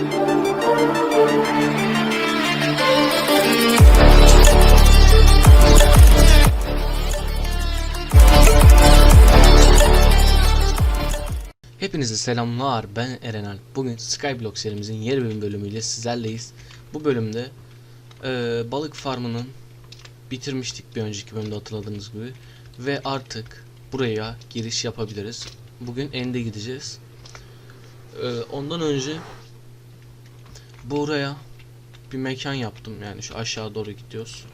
Hepinize selamlar ben Erenal. Bugün Skyblock serimizin yeni bir bölümüyle sizlerleyiz. Bu bölümde eee, balık farmının bitirmiştik bir önceki bölümde hatırladığınız gibi. Ve artık buraya giriş yapabiliriz. Bugün End'e gideceğiz. Eee, ondan önce buraya bir mekan yaptım yani şu aşağı doğru gidiyoruz.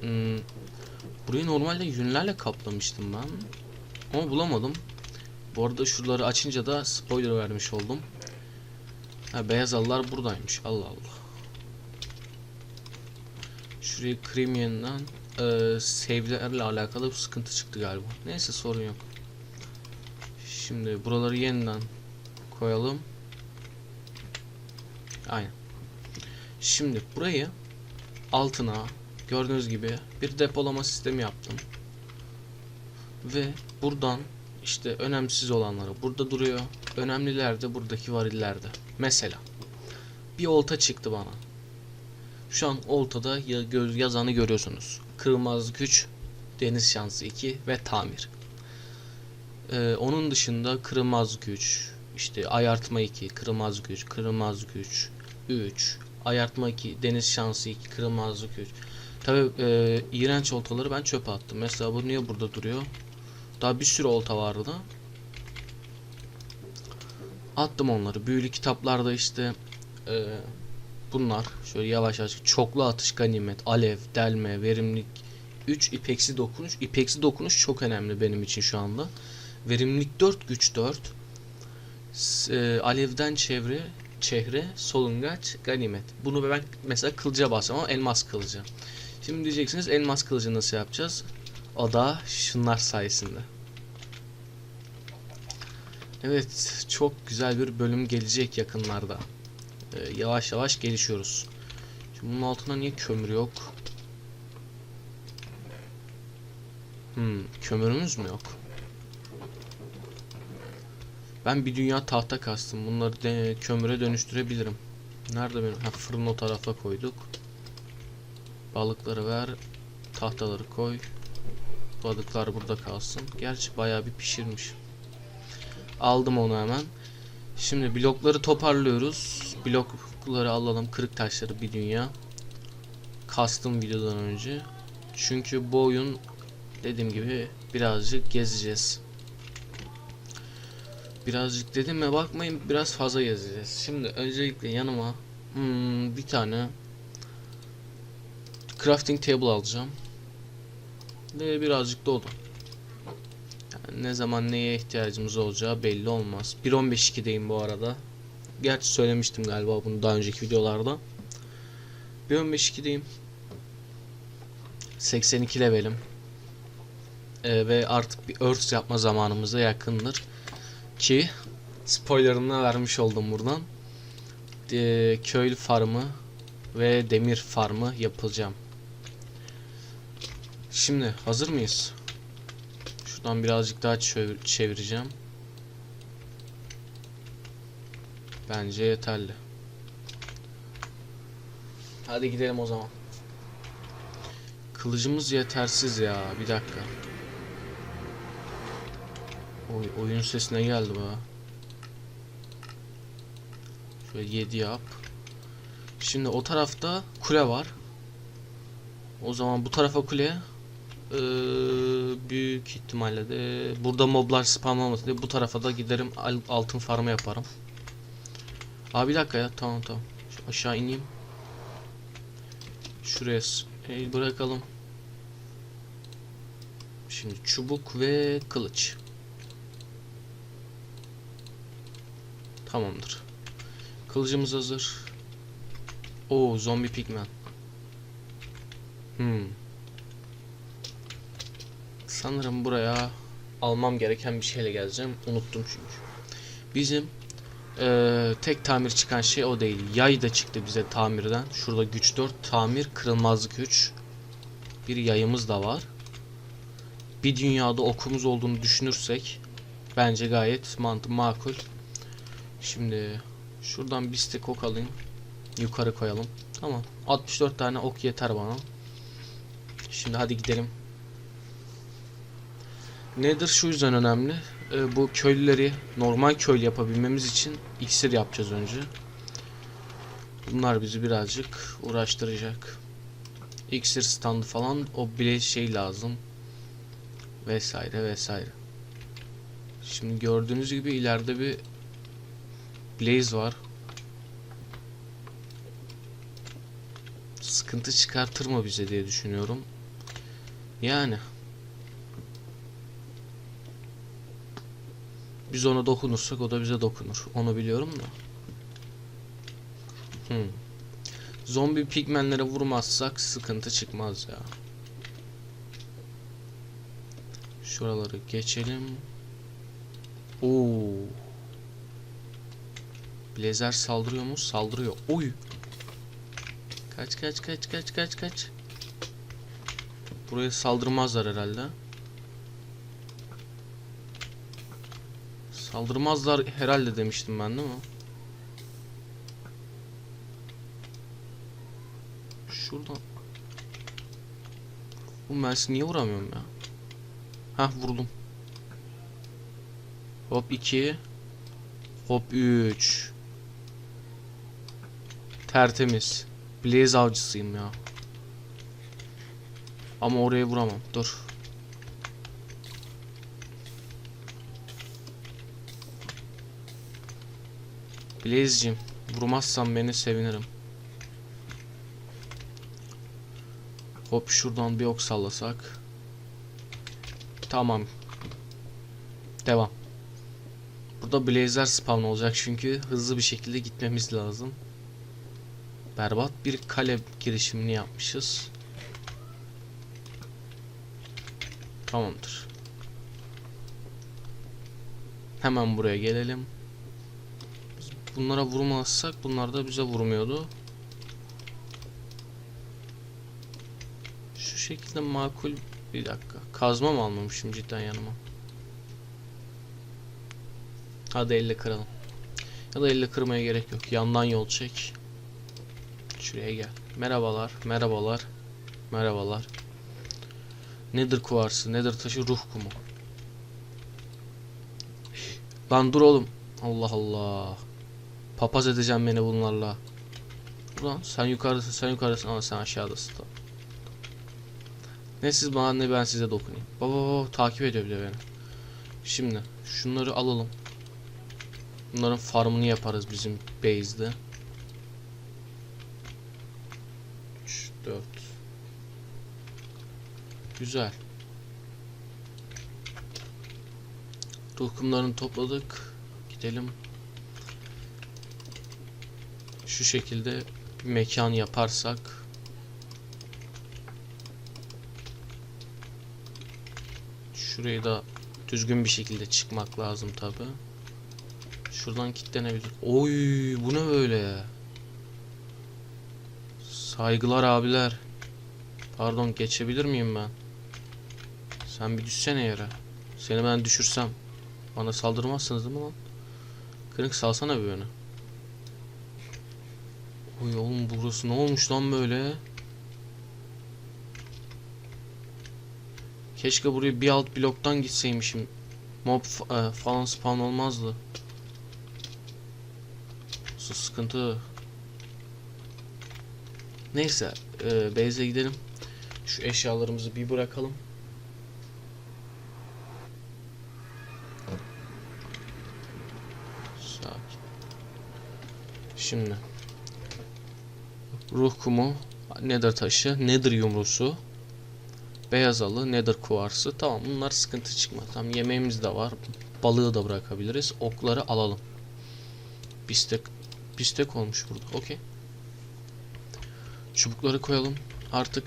Hmm, burayı normalde yünlerle kaplamıştım ben. Ama bulamadım. Bu arada şuraları açınca da spoiler vermiş oldum. Ha, beyaz halılar buradaymış. Allah Allah. Şuraya Crimean'dan e, save'lerle alakalı bir sıkıntı çıktı galiba. Neyse sorun yok. Şimdi buraları yeniden koyalım. Aynen. Şimdi burayı altına gördüğünüz gibi bir depolama sistemi yaptım. Ve buradan işte önemsiz olanları burada duruyor. Önemliler de buradaki varillerde. Mesela bir olta çıktı bana. Şu an oltada yazanı görüyorsunuz. Kırılmazlık 3, deniz şansı 2 ve tamir. Ee, onun dışında kırılmazlık 3, işte ayartma 2, kırılmazlık 3, kırılmazlık 3, 3, ayartma 2, deniz şansı 2, kırılmazlık 3. Tabi e, iğrenç oltaları ben çöpe attım. Mesela bu niye burada duruyor? Daha bir sürü olta vardı. Attım onları. Büyülü kitaplarda işte e, bunlar. Şöyle yavaş yavaş. Çoklu atış ganimet, alev, delme, verimlilik 3 ipeksi dokunuş. İpeksi dokunuş çok önemli benim için şu anda. Verimlilik 4, güç 4. E, alevden çevre, çehre, solungaç, ganimet. Bunu ben mesela kılıca basacağım ama elmas kılıcı. Şimdi diyeceksiniz elmas kılıcı nasıl yapacağız? O da şunlar sayesinde. Evet, çok güzel bir bölüm gelecek yakınlarda. Ee, yavaş yavaş gelişiyoruz. Şimdi bunun altında niye kömür yok? Hmm, kömürümüz mü yok? Ben bir dünya tahta kastım. Bunları de kömüre dönüştürebilirim. Nerede benim? Ha, fırın o tarafa koyduk. Balıkları ver. Tahtaları koy. Balıklar burada kalsın. Gerçi bayağı bir pişirmiş. Aldım onu hemen. Şimdi blokları toparlıyoruz. Blokları alalım. Kırık taşları bir dünya. Kastım videodan önce. Çünkü bu oyun dediğim gibi birazcık gezeceğiz. Birazcık dedim mi bakmayın biraz fazla gezeceğiz. Şimdi öncelikle yanıma hmm, bir tane crafting table alacağım. Ve birazcık dolu. Yani ne zaman neye ihtiyacımız olacağı belli olmaz. 1.15.2'deyim bu arada. Gerçi söylemiştim galiba bunu daha önceki videolarda. 1.15.2'deyim. 82 levelim. Ee, ve artık bir Earth yapma zamanımıza yakındır. Ki spoilerını vermiş oldum buradan. Ee, köylü farmı ve demir farmı yapacağım. Şimdi hazır mıyız? Şuradan birazcık daha çevir çevireceğim. Bence yeterli. Hadi gidelim o zaman. Kılıcımız yetersiz ya. Bir dakika. Oy, oyun sesine geldi bu. Şöyle 7 yap. Şimdi o tarafta kule var. O zaman bu tarafa kule ee, büyük ihtimalle de burada moblar spamlamasın diye bu tarafa da giderim al- altın farmı yaparım. Abi bir dakika ya tamam tamam. Şu aşağı ineyim. Şuraya s- e, bırakalım. Şimdi çubuk ve kılıç. Tamamdır. Kılıcımız hazır. Oo zombi pigmen. Hmm. Sanırım buraya almam gereken bir şeyle geleceğim. Unuttum çünkü. Bizim eee, tek tamir çıkan şey o değil. Yay da çıktı bize tamirden. Şurada güç 4, tamir, kırılmazlık 3. Bir yayımız da var. Bir dünyada okumuz olduğunu düşünürsek bence gayet mantı makul. Şimdi şuradan bir stek ok alayım. Yukarı koyalım. Tamam. 64 tane ok yeter bana. Şimdi hadi gidelim. Nedir şu yüzden önemli? Ee, bu köylüleri normal köylü yapabilmemiz için iksir yapacağız önce. Bunlar bizi birazcık uğraştıracak. İksir standı falan o bile şey lazım. Vesaire vesaire. Şimdi gördüğünüz gibi ileride bir Blaze var. Sıkıntı çıkartır mı bize diye düşünüyorum. Yani. Biz ona dokunursak o da bize dokunur. Onu biliyorum da. Hmm. Zombi pigmenlere vurmazsak sıkıntı çıkmaz ya. Şuraları geçelim. Oo. Blazer saldırıyor mu? Saldırıyor. Oy. Kaç kaç kaç kaç kaç kaç. Buraya saldırmazlar herhalde. Saldırmazlar herhalde demiştim ben değil mi? Şuradan. Bu sizi niye vuramıyorum ya? Hah vurdum. Hop 2. Hop 3. Tertemiz. Blaze avcısıyım ya. Ama oraya vuramam. Dur. Blaze'cim vurmazsan beni sevinirim. Hop şuradan bir ok sallasak. Tamam. Devam. Burada blazer spawn olacak çünkü hızlı bir şekilde gitmemiz lazım. Berbat bir kale girişimini yapmışız. Tamamdır. Hemen buraya gelelim. Biz bunlara vurmazsak bunlar da bize vurmuyordu. Şu şekilde makul bir dakika. Kazma mı almamışım cidden yanıma? Hadi elle kıralım. Ya da elle kırmaya gerek yok. Yandan yol çek. Şuraya gel. Merhabalar, merhabalar, merhabalar. Nedir kuvarsı, nedir taşı, ruh kumu. Lan dur oğlum. Allah Allah. Papaz edeceğim beni bunlarla. Ulan sen yukarıdasın, sen yukarıdasın ama sen aşağıdasın. Tamam. Ne siz bana ne ben size dokunayım. Baba baba takip ediyor bile beni. Şimdi şunları alalım. Bunların farmını yaparız bizim base'de. 3 4 Güzel. Ruh kumlarını topladık. Gidelim. Şu şekilde bir mekan yaparsak Şurayı da düzgün bir şekilde çıkmak lazım tabi. Şuradan kilitlenebilir. Oy bu ne böyle? Saygılar abiler. Pardon geçebilir miyim ben? Sen bir düşsene yere. Seni ben düşürsem bana saldırmazsınız değil mi lan? Kırık salsana bir beni. Oy oğlum burası ne olmuş lan böyle? Keşke buraya bir alt bloktan gitseymişim. Mob e, falan spawn olmazdı. Su sıkıntı. Neyse, e, base'e gidelim. Şu eşyalarımızı bir bırakalım. Sakin. Şimdi ruh kumu, nether taşı, nether yumrusu, beyaz alı, nether kuvarsı. Tamam bunlar sıkıntı çıkmaz. Tamam yemeğimiz de var. Balığı da bırakabiliriz. Okları alalım. Bistek bistek olmuş burada. Okey. Çubukları koyalım. Artık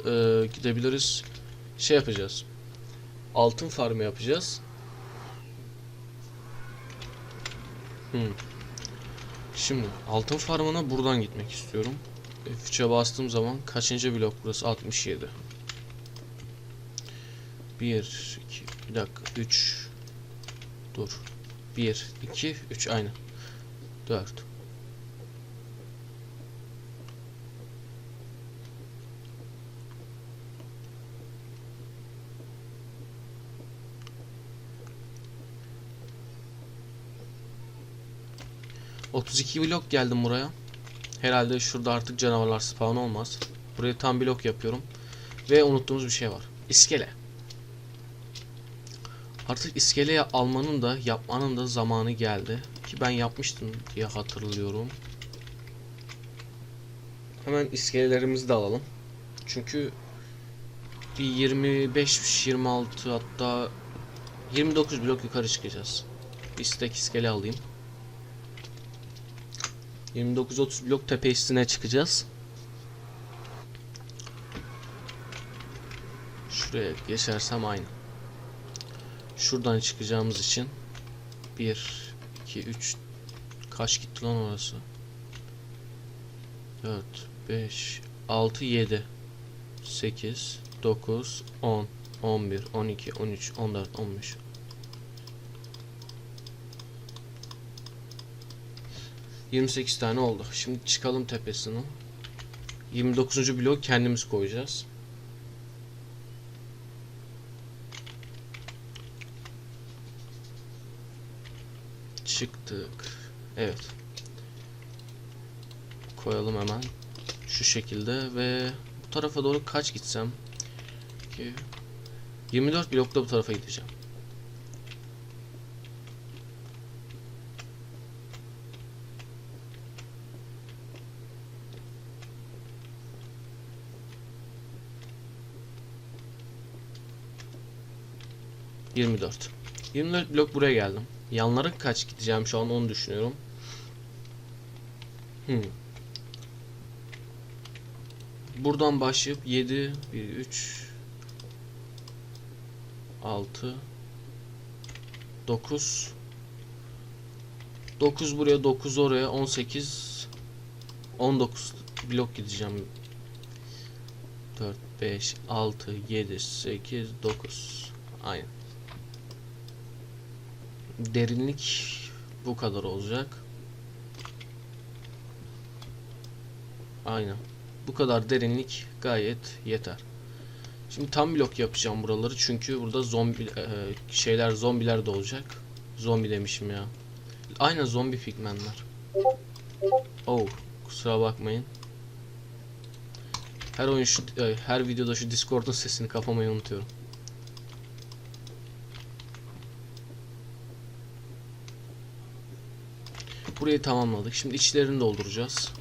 e, gidebiliriz. Şey yapacağız. Altın farmı yapacağız. Hmm. Şimdi altın farmına buradan gitmek istiyorum. F3'e bastığım zaman kaçıncı blok burası? 67. 1 2 bir dakika 3 Dur. 1 2 3 aynı. 4 32 blok geldim buraya. Herhalde şurada artık canavarlar spawn olmaz. Buraya tam blok yapıyorum. Ve unuttuğumuz bir şey var. İskele. Artık iskeleye almanın da yapmanın da zamanı geldi. Ki ben yapmıştım diye hatırlıyorum. Hemen iskelelerimizi de alalım. Çünkü bir 25 26 hatta 29 blok yukarı çıkacağız. Bir stack iskele alayım. 29-30 blok tepe üstüne çıkacağız. Şuraya geçersem aynı. Şuradan çıkacağımız için 1 2 3 kaç gitti lan orası? 4 5 6 7 8 9 10 11 12 13 14 15 28 tane oldu. Şimdi çıkalım tepesine. 29. blok kendimiz koyacağız. Çıktık. Evet. Koyalım hemen. Şu şekilde ve bu tarafa doğru kaç gitsem? 2 24 blokta bu tarafa gideceğim. Yirmi dört. 24 blok buraya geldim. Yanlara kaç gideceğim şu an onu düşünüyorum. Hmm. Buradan başlayıp 7, 1, 3, 6, 9, 9 buraya, 9 oraya, 18, 19 blok gideceğim. 4, 5, 6, 7, 8, 9. Aynen. Derinlik bu kadar olacak. Aynen. Bu kadar derinlik gayet yeter. Şimdi tam blok yapacağım buraları çünkü burada zombi e, şeyler zombiler de olacak. Zombi demişim ya. Aynen zombi pigmenler. Oh, kusura bakmayın. Her oyun şu e, her videoda şu Discord'un sesini kapamayı unutuyorum. Burayı tamamladık. Şimdi içlerini dolduracağız.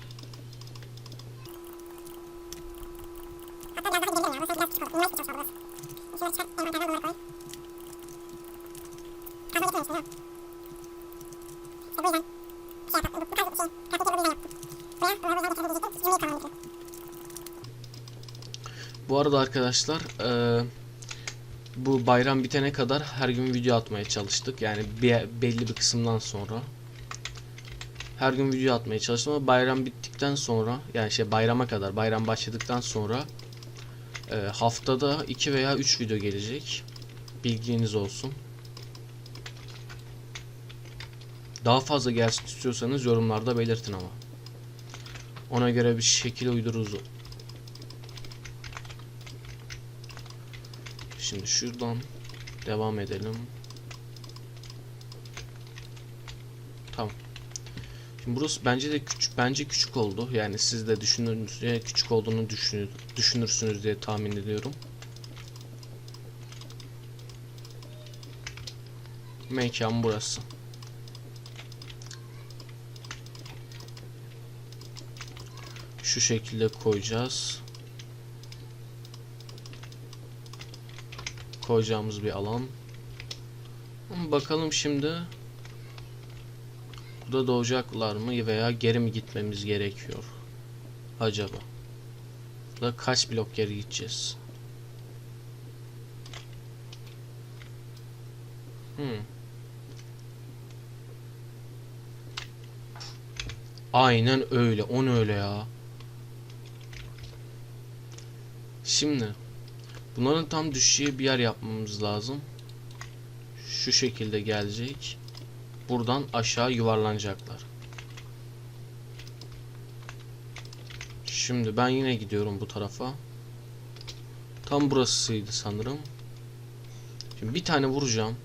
Bu arada arkadaşlar eee, bu bayram bitene kadar her gün video atmaya çalıştık. Yani bir, belli bir kısımdan sonra her gün video atmaya çalıştım ama bayram bittikten sonra yani şey bayrama kadar bayram başladıktan sonra e, haftada 2 veya 3 video gelecek. Bilginiz olsun. Daha fazla gelsin istiyorsanız yorumlarda belirtin ama. Ona göre bir şekil uydururuz. Şimdi şuradan devam edelim. Burası bence de küçük bence küçük oldu. Yani siz de düşündüğünüzde küçük olduğunu düşünür, düşünürsünüz diye tahmin ediyorum. Mekan burası. Şu şekilde koyacağız. Koyacağımız bir alan. Bakalım şimdi Burada doğacaklar mı veya geri mi gitmemiz gerekiyor? Acaba. Burada kaç blok geri gideceğiz? Hmm. Aynen öyle. On öyle ya. Şimdi bunların tam düşeceği bir yer yapmamız lazım. Şu şekilde gelecek buradan aşağı yuvarlanacaklar. Şimdi ben yine gidiyorum bu tarafa. Tam burasıydı sanırım. Şimdi bir tane vuracağım.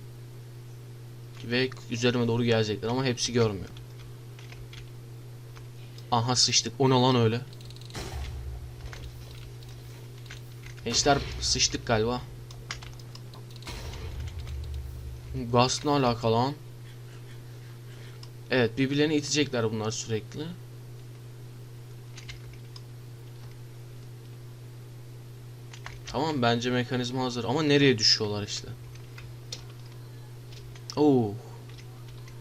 Ve üzerime doğru gelecekler ama hepsi görmüyor. Aha sıçtık. O ne lan öyle? Gençler sıçtık galiba. Gaz ne alaka lan? Evet birbirlerini itecekler bunlar sürekli. Tamam bence mekanizma hazır ama nereye düşüyorlar işte. Oo.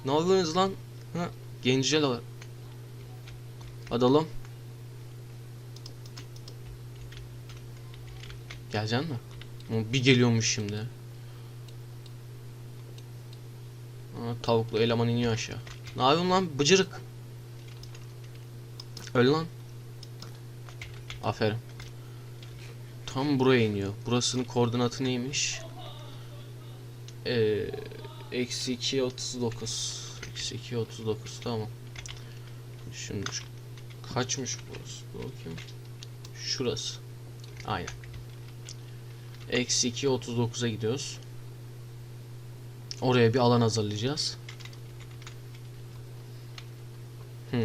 Ne yapıyorsunuz lan? Ha, gencel al. Adalım. Geleceksin mi? Bir geliyormuş şimdi. Aa, tavuklu eleman iniyor aşağı. Ne yapıyorsun lan bıcırık? Öl lan. Aferin. Tam buraya iniyor. Burasının koordinatı neymiş? Ee, eksi 2 39. Eksi 2 39 tamam. Şimdi kaçmış burası? Dur Bakayım. Şurası. Aynen. Eksi 2 39'a gidiyoruz. Oraya bir alan hazırlayacağız. Hmm.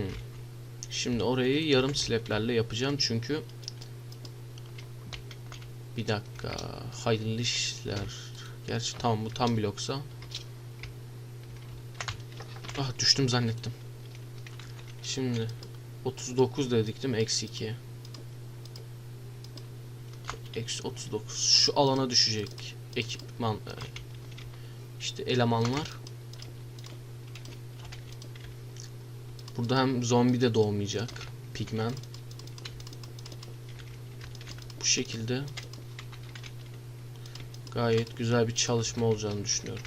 Şimdi orayı yarım sleplerle yapacağım çünkü bir dakika hayırlı işler. Gerçi tamam bu tam bloksa. Ah düştüm zannettim. Şimdi 39 dedik değil mi? Eksi 2. Eksi 39. Şu alana düşecek ekipman. e, işte elemanlar. Burada hem zombi de doğmayacak. Pigmen. Bu şekilde gayet güzel bir çalışma olacağını düşünüyorum.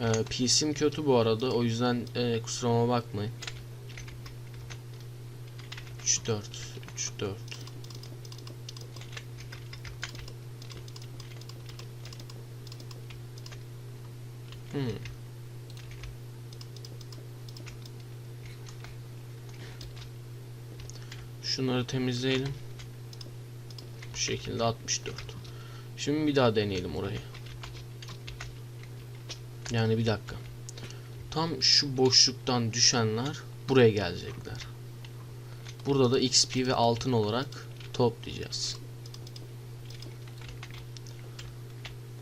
Ee, PC'm kötü bu arada. O yüzden e, kusuruma bakmayın. 3 4 3 4 Hmm. Şunları temizleyelim. Bu şekilde 64. Şimdi bir daha deneyelim orayı. Yani bir dakika. Tam şu boşluktan düşenler buraya gelecekler. Burada da XP ve altın olarak toplayacağız.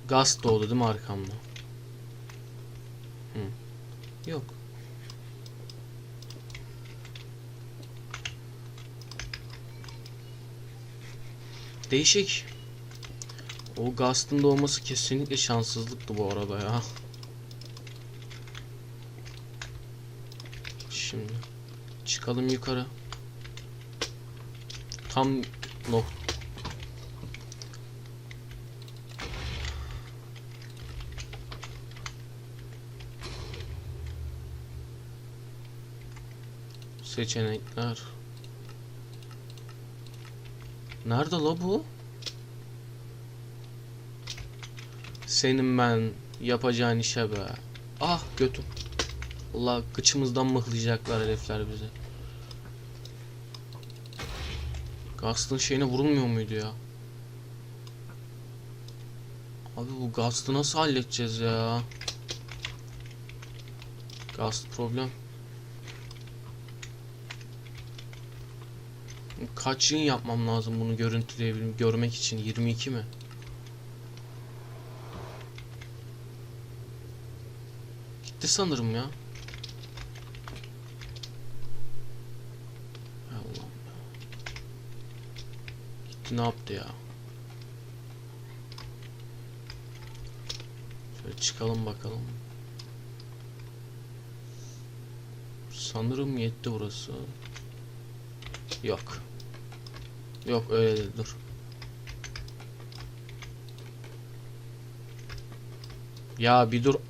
Gaz doğdu değil mi arkamda? Hı. Yok. Değişik. O Gast'ın doğması kesinlikle şanssızlıktı bu arada ya. Şimdi çıkalım yukarı. Tam nok seçenekler. Nerede la bu? Senin ben yapacağın işe be. Ah götüm. Allah kıçımızdan mıhlayacaklar herifler bize. Gast'ın şeyine vurulmuyor muydu ya? Abi bu Gast'ı nasıl halledeceğiz ya? Gast problem. Kaç yıl yapmam lazım bunu görüntüleyebilirim görmek için 22 mi? Gitti sanırım ya. Allah'ım. Gitti ne yaptı ya? Şöyle çıkalım bakalım. Sanırım yetti burası. Yok. Yok öyle değil dur. Ya bir dur.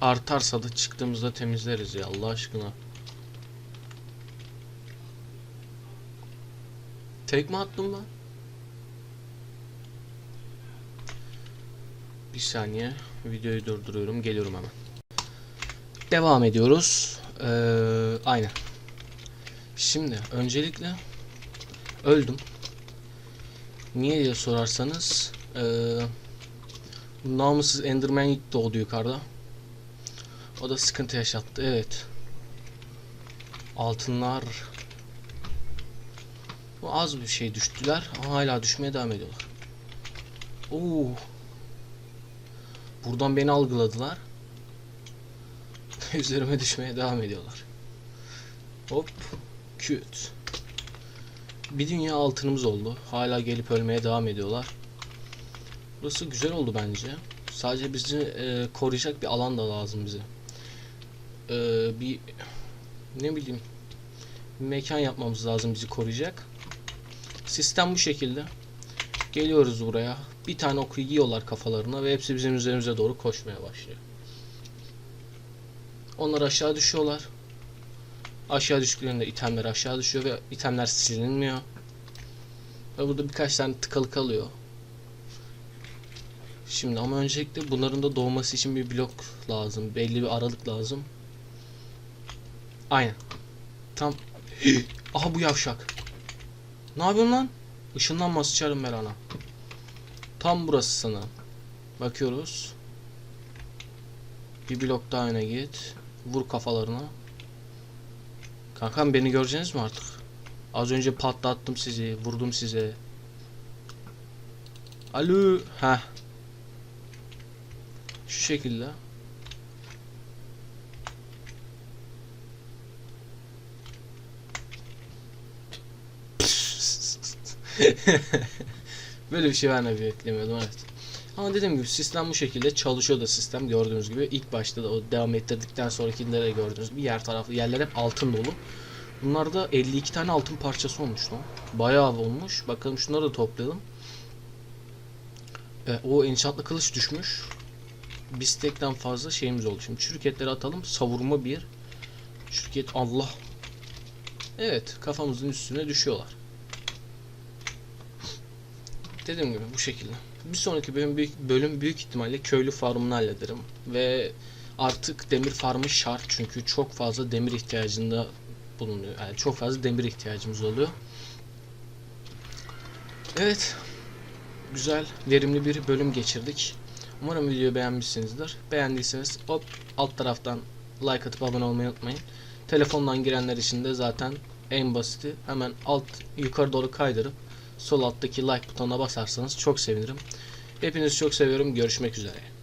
Artarsa da çıktığımızda temizleriz ya Allah aşkına. Tekme attım lan. Bir saniye videoyu durduruyorum geliyorum hemen. Devam ediyoruz. Ee, aynen. Şimdi öncelikle öldüm. Niye diye sorarsanız ee, namussuz Enderman doğdu yukarıda. O da sıkıntı yaşattı. Evet. Altınlar bu az bir şey düştüler hala düşmeye devam ediyorlar. Oo. Buradan beni algıladılar. Üzerime düşmeye devam ediyorlar. Hop. Küt. Bir dünya altınımız oldu. Hala gelip ölmeye devam ediyorlar. Burası güzel oldu bence. Sadece bizi e, koruyacak bir alan da lazım bize. E, bir ne bileyim bir mekan yapmamız lazım bizi koruyacak. Sistem bu şekilde. Geliyoruz buraya. Bir tane oku yiyorlar kafalarına ve hepsi bizim üzerimize doğru koşmaya başlıyor. Onlar aşağı düşüyorlar. Aşağı düştüklerinde itemler aşağı düşüyor ve itemler silinmiyor. Ve burada birkaç tane tıkalı kalıyor. Şimdi ama öncelikle bunların da doğması için bir blok lazım. Belli bir aralık lazım. Aynen. Tam. Aha bu yavşak. Ne yapıyorsun lan? Işınlanma sıçarım ben ana. Tam burası sana. Bakıyoruz. Bir blok daha öne git. Vur kafalarına. Kankam beni göreceğiniz mi artık? Az önce patlattım sizi. Vurdum size. Alo. Ha. Şu şekilde. Böyle bir şey ben de beklemiyordum evet. Ama dediğim gibi sistem bu şekilde çalışıyor da sistem gördüğünüz gibi ilk başta da o devam ettirdikten sonrakinde de gördüğünüz gibi yer tarafı yerler hep altın dolu. Bunlarda 52 tane altın parçası olmuş lan. Bayağı olmuş. Bakalım şunları da toplayalım. E, o enchantlı kılıç düşmüş. Bir stekten fazla şeyimiz oldu. Şimdi çürüketleri atalım. Savurma bir. Çürüket Allah. Evet kafamızın üstüne düşüyorlar. Dediğim gibi bu şekilde. Bir sonraki bölüm büyük, bölüm büyük ihtimalle köylü farmını hallederim. Ve artık demir farmı şart çünkü çok fazla demir ihtiyacında bulunuyor. Yani çok fazla demir ihtiyacımız oluyor. Evet. Güzel, verimli bir bölüm geçirdik. Umarım videoyu beğenmişsinizdir. Beğendiyseniz hop alt taraftan like atıp abone olmayı unutmayın. Telefondan girenler için de zaten en basiti hemen alt yukarı doğru kaydırıp sol alttaki like butonuna basarsanız çok sevinirim. Hepinizi çok seviyorum. Görüşmek üzere.